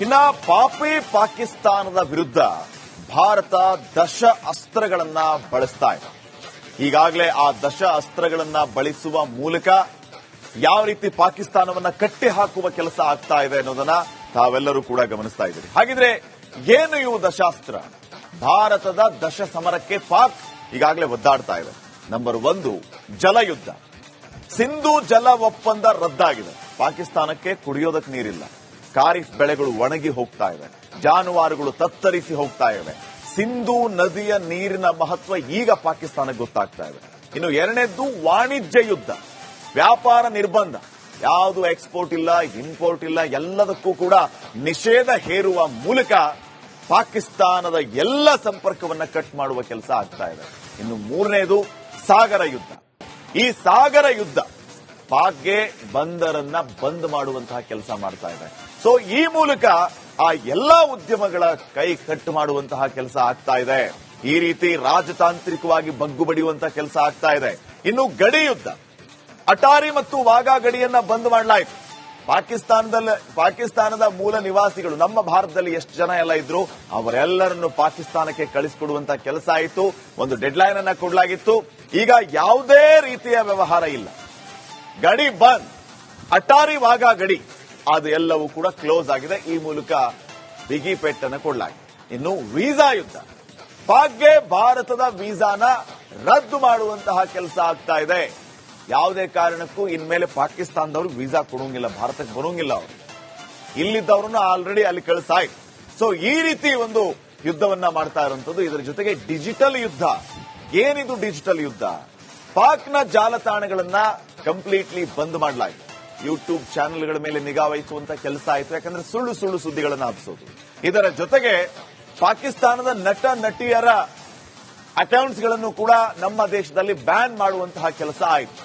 ಇನ್ನ ಪಾಪಿ ಪಾಕಿಸ್ತಾನದ ವಿರುದ್ಧ ಭಾರತ ದಶ ಅಸ್ತ್ರಗಳನ್ನ ಬಳಸ್ತಾ ಇದೆ. ಈಗಾಗಲೇ ಆ ದಶ ಅಸ್ತ್ರಗಳನ್ನ ಬಳಸುವ ಮೂಲಕ ಯಾವ ರೀತಿ ಪಾಕಿಸ್ತಾನವನ್ನ ಕಟ್ಟಿ ಹಾಕುವ ಕೆಲಸ ಆಗ್ತಾ ಇದೆ ಅನ್ನೋದನ್ನ ತಾವೆಲ್ಲರೂ ಕೂಡ ಗಮನಿಸ್ತಾ ಇದ್ದೀರಿ. ಹಾಗಿದ್ರೆ ಏನು ಇವು ದಶಾಸ್ತ್ರ? ಭಾರತದ ದಶ ಸಮರಕ್ಕೆ ಪಾಕ್ ಈಗಾಗಲೇ ಒದ್ದಾಡ್ತಾ ಇದೆ. ನಂಬರ್ ಒಂದು, ಜಲಯುದ್ಧ. ಸಿಂಧು ಜಲ ಒಪ್ಪಂದ ರದ್ದಾಗಿದೆ. ಪಾಕಿಸ್ತಾನಕ್ಕೆ ಕುಡಿಯೋದಕ್ಕೆ ನೀರಿಲ್ಲ. ಖಾರಿಫ್ ಬೆಳೆಗಳು ಒಣಗಿ ಹೋಗ್ತಾ ಇವೆ. ಜಾನುವಾರುಗಳು ತತ್ತರಿಸಿ ಹೋಗ್ತಾ ಇವೆ. ಸಿಂಧೂ ನದಿಯ ನೀರಿನ ಮಹತ್ವ ಈಗ ಪಾಕಿಸ್ತಾನಕ್ಕೆ ಗೊತ್ತಾಗ್ತಾ ಇದೆ. ಇನ್ನು ಎರಡನೇದ್ದು ವಾಣಿಜ್ಯ ಯುದ್ಧ. ವ್ಯಾಪಾರ ನಿರ್ಬಂಧ. ಯಾವುದು ಎಕ್ಸ್ಪೋರ್ಟ್ ಇಲ್ಲ, ಇಂಪೋರ್ಟ್ ಇಲ್ಲ, ಎಲ್ಲದಕ್ಕೂ ಕೂಡ ನಿಷೇಧ ಹೇರುವ ಮೂಲಕ ಪಾಕಿಸ್ತಾನದ ಎಲ್ಲ ಸಂಪರ್ಕವನ್ನ ಕಟ್ ಮಾಡುವ ಕೆಲಸ ಆಗ್ತಾ ಇದೆ. ಇನ್ನು ಮೂರನೇದು ಸಾಗರ ಯುದ್ಧ. ಈ ಸಾಗರ ಯುದ್ಧ ಪಾಕ್ಗೆ ಬಂದರನ್ನ ಬಂದ್ ಮಾಡುವಂತಹ ಕೆಲಸ ಮಾಡ್ತಾ ಇದೆ. ಸೊ ಈ ಮೂಲಕ ಆ ಎಲ್ಲಾ ಉದ್ಯಮಗಳ ಕೈ ಕಟ್ಟು ಮಾಡುವಂತಹ ಕೆಲಸ ಆಗ್ತಾ ಇದೆ. ಈ ರೀತಿ ರಾಜತಾಂತ್ರಿಕವಾಗಿ ಬಗ್ಗು ಬಡಿಯುವಂತಹ ಕೆಲಸ ಆಗ್ತಾ ಇದೆ. ಇನ್ನು ಗಡಿ ಯುದ್ಧ. ಅಟಾರಿ ಮತ್ತು ವಾಗಾ ಗಡಿಯನ್ನ ಬಂದ್ ಮಾಡಲಾಯಿತು. ಪಾಕಿಸ್ತಾನದಲ್ಲಿ ಪಾಕಿಸ್ತಾನದ ಮೂಲ ನಿವಾಸಿಗಳು, ನಮ್ಮ ಭಾರತದಲ್ಲಿ ಎಷ್ಟು ಜನ ಎಲ್ಲ ಇದ್ರು, ಅವರೆಲ್ಲರನ್ನು ಪಾಕಿಸ್ತಾನಕ್ಕೆ ಕಳಿಸಿಕೊಡುವಂತ ಕೆಲಸ ಆಯಿತು. ಒಂದು ಡೆಡ್ಲೈನ್ ಅನ್ನ ಕೊಡಲಾಗಿತ್ತು. ಈಗ ಯಾವುದೇ ರೀತಿಯ ವ್ಯವಹಾರ ಇಲ್ಲ. ಗಡಿ ಬಂದ್. ಅಟಾರಿ, ವಾಘಾ ಗಡಿ. ಅದು ಎಲ್ಲವೂ ಕೂಡ ಕ್ಲೋಸ್ ಆಗಿದೆ. ಈ ಮೂಲಕ ಬಿಗಿ ಪೆಟ್ಟನ್ನು ಕೊಡಲಾಗಿದೆ. ಇನ್ನು ವೀಸಾ ಯುದ್ಧ. ಪಾಕ್ಗೆ ಭಾರತದ ವೀಸಾನ ರದ್ದು ಮಾಡುವಂತಹ ಕೆಲಸ ಆಗ್ತಾ ಇದೆ. ಯಾವುದೇ ಕಾರಣಕ್ಕೂ ಇನ್ಮೇಲೆ ಪಾಕಿಸ್ತಾನದವರು ವೀಸಾ ಕೊಡೋಂಗಿಲ್ಲ, ಭಾರತಕ್ಕೆ ಬರೋಂಗಿಲ್ಲ ಅವರು. ಇಲ್ಲಿದ್ದವ್ರನ್ನ ಆಲ್ರೆಡಿ ಅಲ್ಲಿ ಕಳಿಸಾಯ್ತು ಸೊ ಈ ರೀತಿ ಒಂದು ಯುದ್ಧವನ್ನ ಮಾಡ್ತಾ ಇರುವಂತದ್ದು ಇದರ ಜೊತೆಗೆ ಡಿಜಿಟಲ್ ಯುದ್ಧ. ಏನಿದು ಡಿಜಿಟಲ್ ಯುದ್ಧ? ಪಾಕ್ನ ಜಾಲತಾಣಗಳನ್ನ ಕಂಪ್ಲೀಟ್ಲಿ ಬಂದ್ ಮಾಡಲಾಯಿತು ಯೂಟ್ಯೂಬ್ ಚಾನೆಲ್ಗಳ ಮೇಲೆ ನಿಗಾ ವಹಿಸುವಂತ ಕೆಲಸ ಆಯಿತು. ಯಾಕಂದ್ರೆ ಸುಳ್ಳು ಸುಳ್ಳು ಸುದ್ದಿಗಳನ್ನ ಹಬ್ಬಿಸೋದು ಇದರ ಜೊತೆಗೆ ಪಾಕಿಸ್ತಾನದ ನಟ, ನಟಿಯರ ಅಕೌಂಟ್ಸ್ಗಳನ್ನು ಕೂಡ ನಮ್ಮ ದೇಶದಲ್ಲಿ ಬ್ಯಾನ್ ಮಾಡುವಂತಹ ಕೆಲಸ ಆಯಿತು.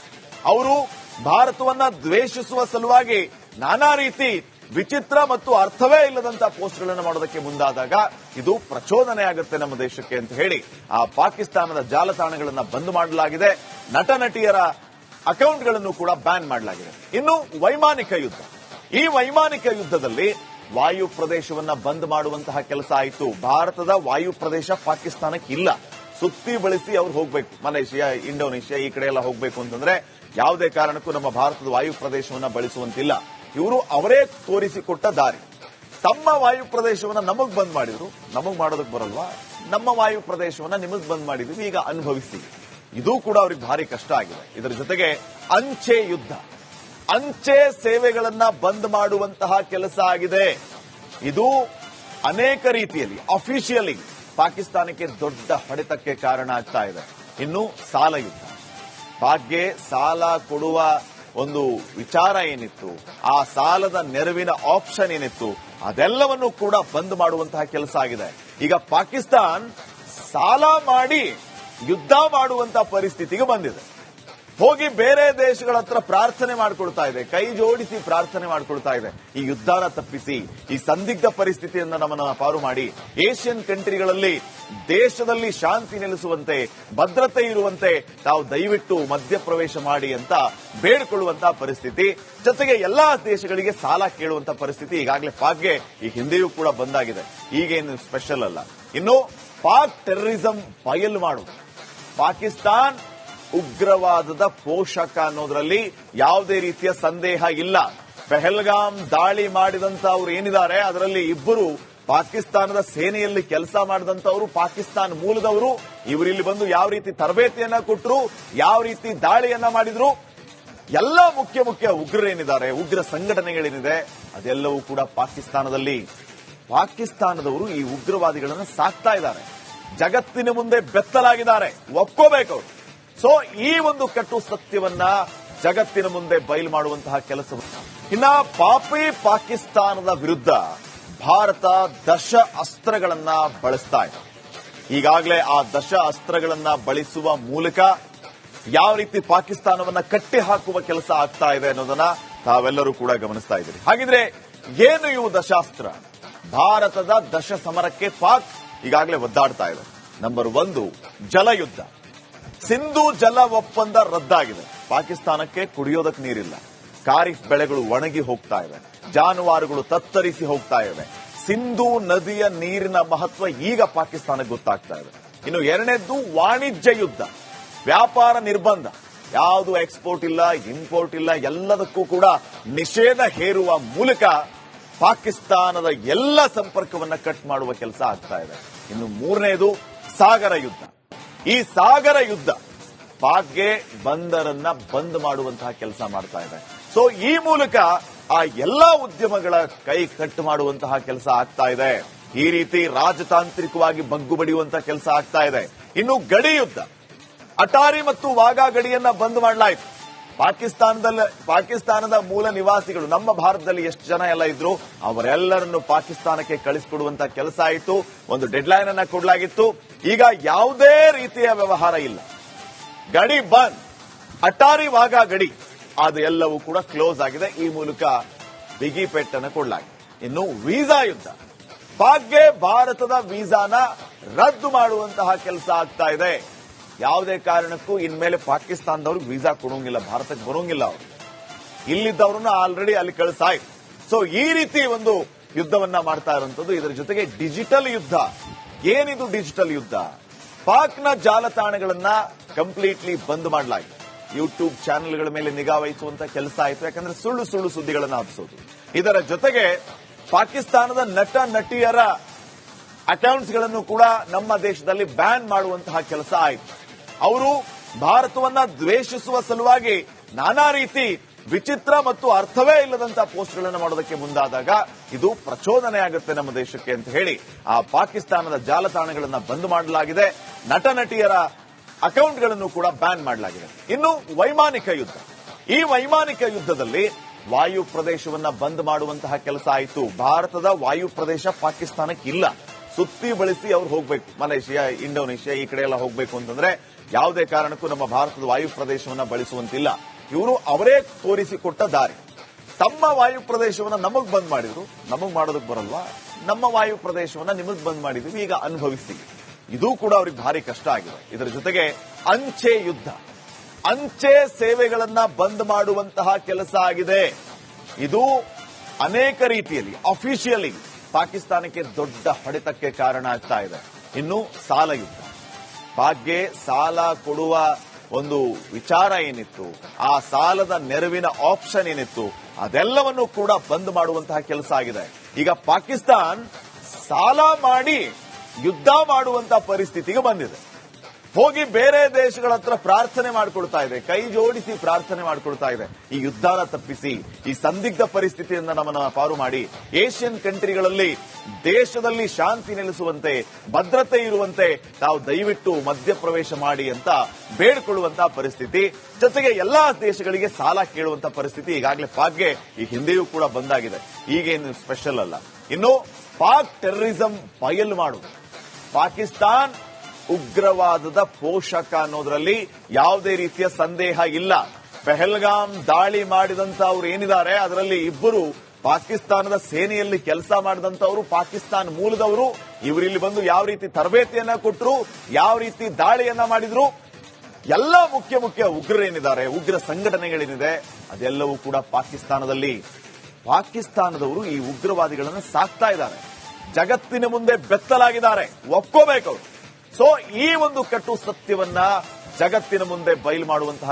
ಅವರು ಭಾರತವನ್ನ ದ್ವೇಷಿಸುವ ಸಲುವಾಗಿ ನಾನಾ ರೀತಿ ವಿಚಿತ್ರ ಮತ್ತು ಅರ್ಥವೇ ಇಲ್ಲದಂತಹ ಪೋಸ್ಟ್ಗಳನ್ನು ಮಾಡೋದಕ್ಕೆ ಮುಂದಾದಾಗ ಇದು ಪ್ರಚೋದನೆ ಆಗುತ್ತೆ ನಮ್ಮ ದೇಶಕ್ಕೆ ಅಂತ ಹೇಳಿ ಆ ಪಾಕಿಸ್ತಾನದ ಜಾಲತಾಣಗಳನ್ನು ಬಂದ್ ಮಾಡಲಾಗಿದೆ. ನಟ, ನಟಿಯರ ಅಕೌಂಟ್ಗಳನ್ನು ಕೂಡ ಬ್ಯಾನ್ ಮಾಡಲಾಗಿದೆ. ಇನ್ನು ವೈಮಾನಿಕ ಯುದ್ಧ. ಈ ವೈಮಾನಿಕ ಯುದ್ಧದಲ್ಲಿ ವಾಯು ಪ್ರದೇಶವನ್ನ ಬಂದ್ ಮಾಡುವಂತಹ ಕೆಲಸ ಆಯಿತು. ಭಾರತದ ವಾಯು ಪ್ರದೇಶ ಪಾಕಿಸ್ತಾನಕ್ಕೆ ಇಲ್ಲ. ಸುತ್ತಿ ಬಳಸಿ ಅವ್ರು ಹೋಗ್ಬೇಕು. ಮಲೇಷಿಯಾ, ಇಂಡೋನೇಷಿಯಾ ಈ ಕಡೆ ಎಲ್ಲ ಹೋಗ್ಬೇಕು ಅಂತಂದ್ರೆ ಯಾವುದೇ ಕಾರಣಕ್ಕೂ ನಮ್ಮ ಭಾರತದ ವಾಯು ಪ್ರದೇಶವನ್ನ ಬಳಸುವಂತಿಲ್ಲ. ಇವರು ಅವರೇ ತೋರಿಸಿಕೊಟ್ಟ ದಾರಿ. ತಮ್ಮ ವಾಯು ಪ್ರದೇಶವನ್ನ ನಮಗ್ ಬಂದ್ ಮಾಡಿದ್ರು. ನಮಗ್ ಮಾಡೋದಕ್ಕೆ ಬರಲ್ವಾ? ನಮ್ಮ ವಾಯು ಪ್ರದೇಶವನ್ನ ನಿಮಗ್ ಬಂದ್ ಮಾಡಿದ್ವಿ. ಈಗ ಅನುಭವಿಸಿ. ಇದು ಕೂಡ ಅವ್ರಿಗೆ ಭಾರಿ ಕಷ್ಟ ಆಗಿದೆ. ಇದರ ಜೊತೆಗೆ ಅಂಚೆ ಯುದ್ಧ. ಅಂಚೆ ಸೇವೆಗಳನ್ನ ಬಂದ್ ಮಾಡುವಂತಹ ಕೆಲಸ ಆಗಿದೆ. ಇದು ಅನೇಕ ರೀತಿಯಲ್ಲಿ ಅಫಿಷಿಯಲಿ ಪಾಕಿಸ್ತಾನಕ್ಕೆ ದೊಡ್ಡ ಹೊಡೆತಕ್ಕೆ ಕಾರಣ ಆಗ್ತಾ ಇದೆ. ಇನ್ನು ಸಾಲ ಯುದ್ಧ. ಪಾಕ್ಗೆ ಸಾಲ ಕೊಡುವ ಒಂದು ವಿಚಾರ ಏನಿತ್ತು, ಆ ಸಾಲದ ನೆರವಿನ ಆಪ್ಷನ್ ಏನಿತ್ತು, ಅದೆಲ್ಲವನ್ನೂ ಕೂಡ ಬಂದ್ ಮಾಡುವಂತಹ ಕೆಲಸ ಆಗಿದೆ. ಈಗ ಪಾಕಿಸ್ತಾನ್ ಸಾಲ ಮಾಡಿ ಯುದ್ಧ ಮಾಡುವಂತ ಪರಿಸ್ಥಿತಿಗೆ ಬಂದಿದೆ. ಹೋಗಿ ಬೇರೆ ದೇಶಗಳ ಹತ್ರ ಪ್ರಾರ್ಥನೆ ಮಾಡಿಕೊಳ್ತಾ ಇದೆ, ಕೈ ಜೋಡಿಸಿ ಪ್ರಾರ್ಥನೆ ಮಾಡಿಕೊಳ್ತಾ ಇದೆ. ಈ ಯುದ್ಧನ ತಪ್ಪಿಸಿ, ಈ ಸಂದಿಗ್ಧ ಪರಿಸ್ಥಿತಿಯನ್ನು ನಮ್ಮನ್ನ ಪಾರು ಮಾಡಿ, ಏಷ್ಯನ್ ಕಂಟ್ರಿಗಳಲ್ಲಿ ದೇಶದಲ್ಲಿ ಶಾಂತಿ ನೆಲೆಸುವಂತೆ, ಭದ್ರತೆ ಇರುವಂತೆ ತಾವು ದಯವಿಟ್ಟು ಮಧ್ಯಪ್ರವೇಶ ಮಾಡಿ ಅಂತ ಬೇಡಿಕೊಳ್ಳುವಂತಹ ಪರಿಸ್ಥಿತಿ. ಜೊತೆಗೆ ಎಲ್ಲಾ ದೇಶಗಳಿಗೆ ಸಾಲ ಕೇಳುವಂತ ಪರಿಸ್ಥಿತಿ ಈಗಾಗಲೇ ಪಾಕ್ಗೆ ಈ ಹಿಂದೆಯೂ ಕೂಡ ಬಂದಾಗಿದೆ. ಈಗೇನು ಸ್ಪೆಷಲ್ ಅಲ್ಲ. ಇನ್ನು ಪಾಕ್ ಟೆರರಿಸಂ ಬಯಲು ಮಾಡುವುದು ಪಾಕಿಸ್ತಾನ್ ಉಗ್ರವಾದದ ಪೋಷಕ ಅನ್ನೋದ್ರಲ್ಲಿ ಯಾವುದೇ ರೀತಿಯ ಸಂದೇಹ ಇಲ್ಲ. ಪೆಹಲ್ಗಾಮ್ ದಾಳಿ ಮಾಡಿದಂತ ಅವರು ಏನಿದ್ದಾರೆ, ಅದರಲ್ಲಿ ಇಬ್ಬರು ಪಾಕಿಸ್ತಾನದ ಸೇನೆಯಲ್ಲಿ ಕೆಲಸ ಮಾಡಿದಂತವರು, ಪಾಕಿಸ್ತಾನ ಮೂಲದವರು. ಇವರಿಲ್ಲಿ ಬಂದು ಯಾವ ರೀತಿ ತರಬೇತಿಯನ್ನ ಕೊಟ್ಟರು ಯಾವ ರೀತಿ ದಾಳಿಯನ್ನ ಮಾಡಿದ್ರು. ಎಲ್ಲ ಮುಖ್ಯ ಮುಖ್ಯ ಉಗ್ರರೇನಿದ್ದಾರೆ, ಉಗ್ರ ಸಂಘಟನೆಗಳೇನಿದೆ, ಅದೆಲ್ಲವೂ ಕೂಡ ಪಾಕಿಸ್ತಾನದಲ್ಲಿ. ಪಾಕಿಸ್ತಾನದವರು ಈ ಉಗ್ರವಾದಿಗಳನ್ನು ಸಾಕ್ತಾ ಇದ್ದಾರೆ. ಜಗತ್ತಿನ ಮುಂದೆ ಬೆತ್ತಲಾಗಿದ್ದಾರೆ. ಒಪ್ಕೋಬೇಕು. ಸೊ ಈ ಒಂದು ಕಟ್ಟು ಸತ್ಯವನ್ನ ಜಗತ್ತಿನ ಮುಂದೆ ಬಯಲು ಮಾಡುವಂತಹ ಕೆಲಸವನ್ನ. ಇನ್ನ ಪಾಪಿ ಪಾಕಿಸ್ತಾನದ ವಿರುದ್ಧ ಭಾರತ ದಶ ಅಸ್ತ್ರಗಳನ್ನ ಬಳಸ್ತಾ ಇದೆ. ಈಗಾಗಲೇ ಆ ದಶ ಅಸ್ತ್ರಗಳನ್ನ ಬಳಸುವ ಮೂಲಕ ಯಾವ ರೀತಿ ಪಾಕಿಸ್ತಾನವನ್ನ ಕಟ್ಟಿ ಹಾಕುವ ಕೆಲಸ ಆಗ್ತಾ ಇದೆ ಅನ್ನೋದನ್ನ ತಾವೆಲ್ಲರೂ ಕೂಡ ಗಮನಿಸ್ತಾ ಇದ್ದೀರಿ. ಹಾಗಿದ್ರೆ ಏನು ಇವು ದಶಾಸ್ತ್ರ? ಭಾರತದ ದಶ ಸಮರಕ್ಕೆ ಪಾಕ್ ಈಗಾಗಲೇ ಒದ್ದಾಡ್ತಾ ಇದೆ. ನಂಬರ್ ಒಂದು, ಜಲಯುದ್ಧ. ಸಿಂಧು ಜಲ ಒಪ್ಪಂದ ರದ್ದಾಗಿದೆ. ಪಾಕಿಸ್ತಾನಕ್ಕೆ ಕುಡಿಯೋದಕ್ಕೆ ನೀರಿಲ್ಲ. ಖಾರಿಫ್ ಬೆಳೆಗಳು ಒಣಗಿ ಹೋಗ್ತಾ ಇವೆ. ಜಾನುವಾರುಗಳು ತತ್ತರಿಸಿ ಹೋಗ್ತಾ ಇವೆ. ಸಿಂಧೂ ನದಿಯ ನೀರಿನ ಮಹತ್ವ ಈಗ ಪಾಕಿಸ್ತಾನಕ್ಕೆ ಗೊತ್ತಾಗ್ತಾ ಇದೆ. ಇನ್ನು ಎರಡನೇದ್ದು, ವಾಣಿಜ್ಯ ಯುದ್ಧ. ವ್ಯಾಪಾರ ನಿರ್ಬಂಧ. ಯಾವುದು ಎಕ್ಸ್ಪೋರ್ಟ್ ಇಲ್ಲ ಇಂಪೋರ್ಟ್ ಇಲ್ಲ, ಎಲ್ಲದಕ್ಕೂ ಕೂಡ ನಿಷೇಧ ಹೇರುವ ಮೂಲಕ ಪಾಕಿಸ್ತಾನದ ಎಲ್ಲ ಸಂಪರ್ಕವನ್ನ ಕಟ್ ಮಾಡುವ ಕೆಲಸ ಆಗ್ತಾ ಇದೆ. ಇನ್ನು ಮೂರನೇದು ಸಾಗರ ಯುದ್ಧ. ಈ ಸಾಗರ ಯುದ್ಧ ಪಾಕ್ಗೆ ಬಂದರನ್ನ ಬಂದ್ ಮಾಡುವಂತಹ ಕೆಲಸ ಮಾಡ್ತಾ ಇದೆ. ಸೊ ಈ ಮೂಲಕ ಆ ಎಲ್ಲಾ ಉದ್ಯಮಗಳ ಕೈ ಕಟ್ ಮಾಡುವಂತಹ ಕೆಲಸ ಆಗ್ತಾ ಇದೆ. ಈ ರೀತಿ ರಾಜತಾಂತ್ರಿಕವಾಗಿ ಬಗ್ಗು ಬಡಿಯುವಂತಹ ಕೆಲಸ ಆಗ್ತಾ ಇದೆ. ಇನ್ನು ಗಡಿ ಯುದ್ಧ. ಅಟಾರಿ ಮತ್ತು ವಾಗಾ ಗಡಿಯನ್ನ ಬಂದ್ ಮಾಡಲಾಯಿತು. ಪಾಕಿಸ್ತಾನದಲ್ಲಿ, ಪಾಕಿಸ್ತಾನದ ಮೂಲ ನಿವಾಸಿಗಳು, ನಮ್ಮ ಭಾರತದಲ್ಲಿ ಎಷ್ಟು ಜನ ಎಲ್ಲ ಇದ್ರು, ಅವರೆಲ್ಲರನ್ನು ಪಾಕಿಸ್ತಾನಕ್ಕೆ ಕಳಿಸಿಕೊಡುವಂತ ಕೆಲಸ ಆಯಿತು, ಒಂದು ಡೆಡ್ಲೈನ್ ಅನ್ನ ಕೊಡಲಾಗಿತ್ತು. ಈಗ ಯಾವುದೇ ರೀತಿಯ ವ್ಯವಹಾರ ಇಲ್ಲ. ಗಡಿ ಬಂದ್. ಅಟಾರಿ ವಾಗ ಗಡಿ. ಅದು ಎಲ್ಲವೂ ಕೂಡ ಕ್ಲೋಸ್ ಆಗಿದೆ. ಈ ಮೂಲಕ ಬಿಗಿ ಪೆಟ್ಟನ್ನು ಕೊಡಲಾಗಿದೆ. ಇನ್ನು ವೀಸಾ ಯುದ್ಧ. ಪಾಕ್ಗೆ ಭಾರತದ ವೀಸಾನ ರದ್ದು ಮಾಡುವಂತಹ ಕೆಲಸ ಆಗ್ತಾ ಇದೆ. ಯಾವುದೇ ಕಾರಣಕ್ಕೂ ಇನ್ಮೇಲೆ ಪಾಕಿಸ್ತಾನದವ್ರಿಗೆ ವೀಸಾ ಕೊಡೋಂಗಿಲ್ಲ, ಭಾರತಕ್ಕೆ ಬರೋಂಗಿಲ್ಲ ಅವರು. ಇಲ್ಲಿದ್ದವ್ರನ್ನ ಆಲ್ರೆಡಿ ಅಲ್ಲಿ ಕಳಿಸಾಯ್ತು ಸೊ ಈ ರೀತಿ ಒಂದು ಯುದ್ಧವನ್ನ ಮಾಡ್ತಾ ಇರುವಂತದ್ದು ಇದರ ಜೊತೆಗೆ ಡಿಜಿಟಲ್ ಯುದ್ಧ. ಏನಿದು ಡಿಜಿಟಲ್ ಯುದ್ಧ? ಪಾಕ್ನ ಜಾಲತಾಣಗಳನ್ನ ಕಂಪ್ಲೀಟ್ಲಿ ಬಂದ್ ಮಾಡಲಾಯಿತು. ಯೂಟ್ಯೂಬ್ ಚಾನೆಲ್ಗಳ ಮೇಲೆ ನಿಗಾ ವಹಿಸುವಂತ ಕೆಲಸ ಆಯಿತು. ಯಾಕಂದ್ರೆ ಸುಳ್ಳು ಸುಳ್ಳು ಸುದ್ದಿಗಳನ್ನು ಹಬ್ಬಿಸೋದು ಇದರ ಜೊತೆಗೆ ಪಾಕಿಸ್ತಾನದ ನಟ, ನಟಿಯರ ಅಕೌಂಟ್ಸ್ಗಳನ್ನು ಕೂಡ ನಮ್ಮ ದೇಶದಲ್ಲಿ ಬ್ಯಾನ್ ಮಾಡುವಂತಹ ಕೆಲಸ ಆಯಿತು. ಅವರು ಭಾರತವನ್ನ ದ್ವೇಷಿಸುವ ಸಲುವಾಗಿ ನಾನಾ ರೀತಿ ವಿಚಿತ್ರ ಮತ್ತು ಅರ್ಥವೇ ಇಲ್ಲದಂತಹ ಪೋಸ್ಟ್ಗಳನ್ನು ಮಾಡೋದಕ್ಕೆ ಮುಂದಾದಾಗ ಇದು ಪ್ರಚೋದನೆ ಆಗುತ್ತೆ ನಮ್ಮ ದೇಶಕ್ಕೆ ಅಂತ ಹೇಳಿ ಆ ಪಾಕಿಸ್ತಾನದ ಜಾಲತಾಣಗಳನ್ನು ಬಂದ್ ಮಾಡಲಾಗಿದೆ. ನಟ ನಟಿಯರ ಅಕೌಂಟ್ಗಳನ್ನು ಕೂಡ ಬ್ಯಾನ್ ಮಾಡಲಾಗಿದೆ. ಇನ್ನು ವೈಮಾನಿಕ ಯುದ್ಧ. ಈ ವೈಮಾನಿಕ ಯುದ್ಧದಲ್ಲಿ ವಾಯು ಪ್ರದೇಶವನ್ನ ಬಂದ್ ಮಾಡುವಂತಹ ಕೆಲಸ ಆಯಿತು. ಭಾರತದ ವಾಯು ಪ್ರದೇಶ ಪಾಕಿಸ್ತಾನಕ್ಕೆ ಇಲ್ಲ. ಸುತ್ತಿ ಬಳಸಿ ಅವ್ರು ಹೋಗ್ಬೇಕು. ಮಲೇಷಿಯಾ, ಇಂಡೋನೇಷಿಯಾ ಈ ಕಡೆ ಎಲ್ಲ ಹೋಗ್ಬೇಕು ಅಂತಂದ್ರೆ ಯಾವುದೇ ಕಾರಣಕ್ಕೂ ನಮ್ಮ ಭಾರತದ ವಾಯು ಪ್ರದೇಶವನ್ನು ಬಳಸುವಂತಿಲ್ಲ. ಇವರು ಅವರೇ ತೋರಿಸಿಕೊಟ್ಟ ದಾರಿ. ತಮ್ಮ ವಾಯು ಪ್ರದೇಶವನ್ನು ನಮಗ್ ಬಂದ್ ಮಾಡಿದ್ರು. ನಮಗ್ ಮಾಡೋದಕ್ಕೆ ಬರಲ್ವಾ? ನಮ್ಮ ವಾಯು ಪ್ರದೇಶವನ್ನು ನಿಮಗ್ ಬಂದ್ ಮಾಡಿದ್ವಿ, ಈಗ ಅನುಭವಿಸಿ ಇದು ಕೂಡ ಅವ್ರಿಗೆ ಭಾರಿ ಕಷ್ಟ ಆಗಿದೆ. ಇದರ ಜೊತೆಗೆ ಅಂಚೆ ಯುದ್ಧ. ಅಂಚೆ ಸೇವೆಗಳನ್ನ ಬಂದ್ ಮಾಡುವಂತಹ ಕೆಲಸ ಆಗಿದೆ. ಇದು ಅನೇಕ ರೀತಿಯಲ್ಲಿ ಅಫಿಷಿಯಲಿ ಪಾಕಿಸ್ತಾನಕ್ಕೆ ದೊಡ್ಡ ಹೊಡೆತಕ್ಕೆ ಕಾರಣ ಆಗ್ತಾ ಇದೆ. ಇನ್ನು ಸಾಲ ಯುದ್ಧ. ಪಾಕ್ಗೆ ಸಾಲ ಕೊಡುವ ಒಂದು ವಿಚಾರ ಏನಿತ್ತು, ಆ ಸಾಲದ ನೆರವಿನ ಆಪ್ಷನ್ ಏನಿತ್ತು, ಅದೆಲ್ಲವನ್ನು ಕೂಡ ಬಂದ್ ಮಾಡುವಂತಹ ಕೆಲಸ ಆಗಿದೆ. ಈಗ ಪಾಕಿಸ್ತಾನ್ ಸಾಲ ಮಾಡಿ ಯುದ್ಧ ಮಾಡುವಂತಹ ಪರಿಸ್ಥಿತಿಗೆ ಬಂದಿದೆ. ಹೋಗಿ ಬೇರೆ ದೇಶಗಳ ಹತ್ರ ಪ್ರಾರ್ಥನೆ ಮಾಡ್ಕೊಳ್ತಾ ಇದೆ, ಕೈ ಜೋಡಿಸಿ ಪ್ರಾರ್ಥನೆ ಮಾಡ್ಕೊಳ್ತಾ ಇದೆ. ಈ ಯುದ್ಧನ ತಪ್ಪಿಸಿ, ಈ ಸಂದಿಗ್ಧ ಪರಿಸ್ಥಿತಿಯಿಂದ ನಮ್ಮನ್ನ ಪಾರು ಮಾಡಿ, ಏಷ್ಯನ್ ಕಂಟ್ರಿಗಳಲ್ಲಿ, ದೇಶದಲ್ಲಿ ಶಾಂತಿ ನೆಲೆಸುವಂತೆ, ಭದ್ರತೆ ಇರುವಂತೆ ತಾವು ದಯವಿಟ್ಟು ಮಧ್ಯಪ್ರವೇಶ ಮಾಡಿ ಅಂತ ಬೇಡಿಕೊಳ್ಳುವಂತಹ ಪರಿಸ್ಥಿತಿ, ಜೊತೆಗೆ ಎಲ್ಲಾ ದೇಶಗಳಿಗೆ ಸಾಲ ಕೇಳುವಂತ ಪರಿಸ್ಥಿತಿ ಈಗಾಗಲೇ ಪಾಕ್ಗೆ ಈ ಹಿಂದೆಯೂ ಕೂಡ ಬಂದಾಗಿದೆ. ಈಗೇನು ಸ್ಪೆಷಲ್ ಅಲ್ಲ. ಇನ್ನು ಪಾಕ್ ಟೆರರಿಸಂ ಬಯಲು ಮಾಡುವುದು. ಪಾಕಿಸ್ತಾನ್ ಉಗ್ರವಾದದ ಪೋಷಕ ಅನ್ನೋದ್ರಲ್ಲಿ ಯಾವುದೇ ರೀತಿಯ ಸಂದೇಹ ಇಲ್ಲ. ಪೆಹಲ್ಗಾಮ್ ದಾಳಿ ಮಾಡಿದಂತ ಅವರು ಏನಿದ್ದಾರೆ, ಅದರಲ್ಲಿ ಇಬ್ಬರು ಪಾಕಿಸ್ತಾನದ ಸೇನೆಯಲ್ಲಿ ಕೆಲಸ ಮಾಡಿದಂತವರು ಪಾಕಿಸ್ತಾನ ಮೂಲದವರು. ಇವರಿಲ್ಲಿ ಬಂದು ಯಾವ ರೀತಿ ತರಬೇತಿಯನ್ನ ಕೊಟ್ಟರು ಯಾವ ರೀತಿ ದಾಳಿಯನ್ನ ಮಾಡಿದ್ರು. ಎಲ್ಲ ಮುಖ್ಯ ಮುಖ್ಯ ಉಗ್ರರೇನಿದ್ದಾರೆ, ಉಗ್ರ ಸಂಘಟನೆಗಳೇನಿದೆ, ಅದೆಲ್ಲವೂ ಕೂಡ ಪಾಕಿಸ್ತಾನದಲ್ಲಿ. ಪಾಕಿಸ್ತಾನದವರು ಈ ಉಗ್ರವಾದಿಗಳನ್ನು ಸಾಕ್ತಾ ಇದ್ದಾರೆ. ಜಗತ್ತಿನ ಮುಂದೆ ಬೆತ್ತಲಾಗಿದ್ದಾರೆ. ಒಪ್ಕೋಬೇಕು ಸೊ ಈ ಒಂದು ಕಟ್ಟು ಸತ್ಯವನ್ನ ಜಗತ್ತಿನ ಮುಂದೆ ಬಯಲು ಮಾಡುವಂತಹ